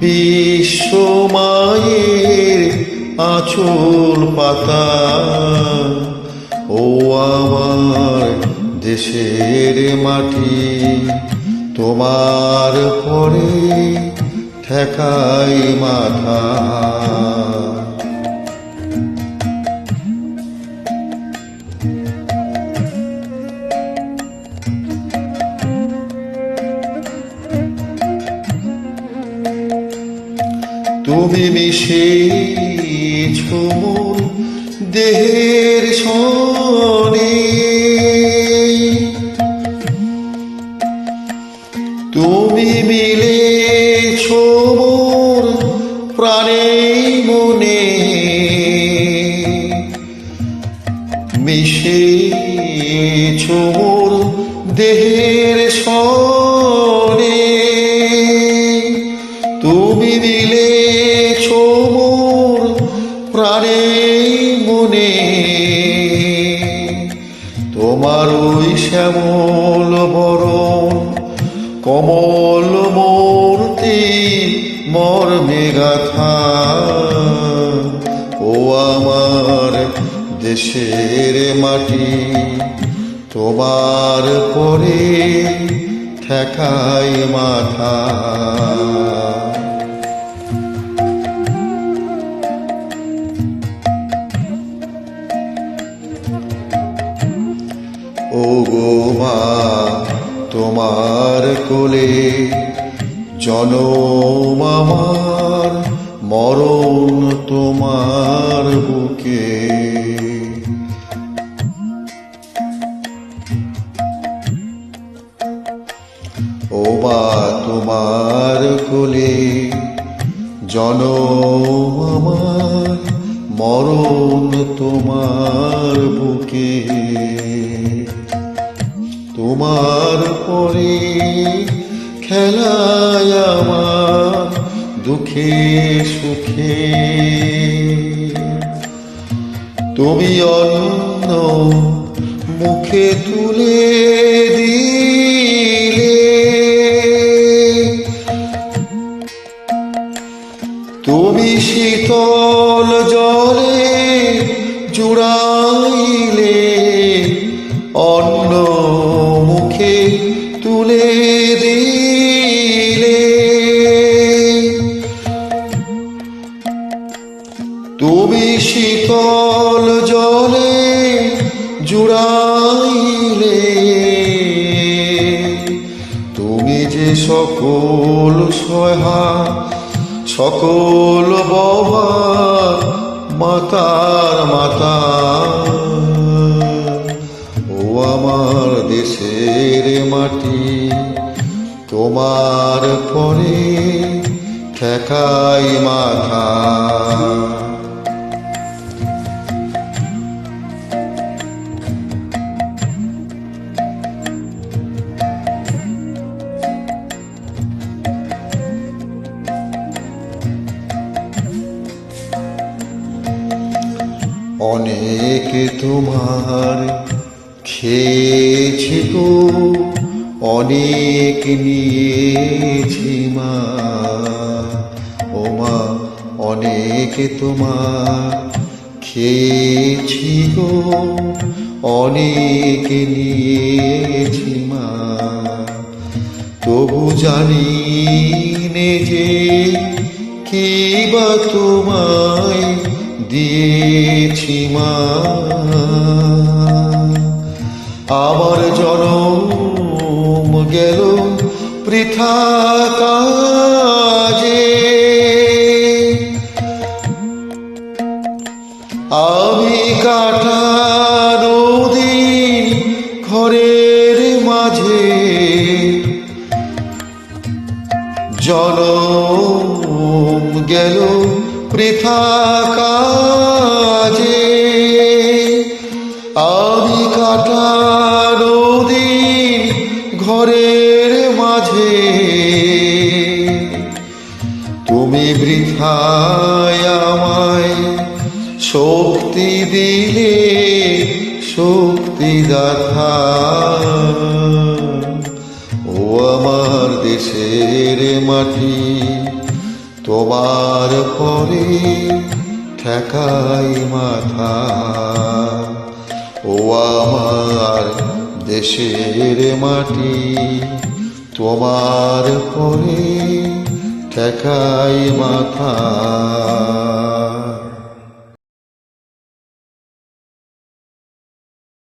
বিশ্বমায়ের আঁচল পাতা। ও আমার দেশের মাটি তোমার পরে ঠেকাই মাথা। তুমি মিশেছ দেহের সনে। তুমি মিলে মোর প্রাণে মনে। মিশেছ মোর দেহের সনে। তোমার ওই শ্যামল বরণ, কমল মূর্তি মর্মে গাথা ও আমার দেশের মাটি, তোমার পরে ঠেকাই মাথা। গো মা, তোমার কোলে জনম আমার, মরণ তোমার বুকে। ও মা, তোমার কোলে জনম আমার, মরণ তোমার বুকে। তোমার পরে খেলায় আমার দুঃখে, সুখে। তুমি অন্য মুখে তুলে দিলে। তুমি শীতল জলে জুড়াইলে অন্য তুলে দিলে। তুমি শীতল জলে জুড়াইলে, তুমি যে সকল সহা সকল ববা মাতার মাতা ও আমার দেশের মাটি। তোমার পরে ঠেকাই মাথা। অনেক তোমার খেয়েছি গো। অনেক নিয়েছি মা। ও মা, অনেক তোমার খেয়েছি গো। অনেক নিয়েছি মা। তবু জানি নে যে কি বা তোমায় দিয়েছি মা। আমার জনম গেল পৃথা কাজে আমি কাটানো দিন ঘরের মাঝে জনম গেল পৃথা কাজে আমি কাটানো ঘরের মাঝে। তুমি বৃথায় আমায় শক্তি দিলে, শক্তি গাথা ও আমার দেশের মাটি, তোমার পরে ঠেকাই মাথা। ও আমার দেশের মাটি তোমার পরে ঠেকাই মাথা।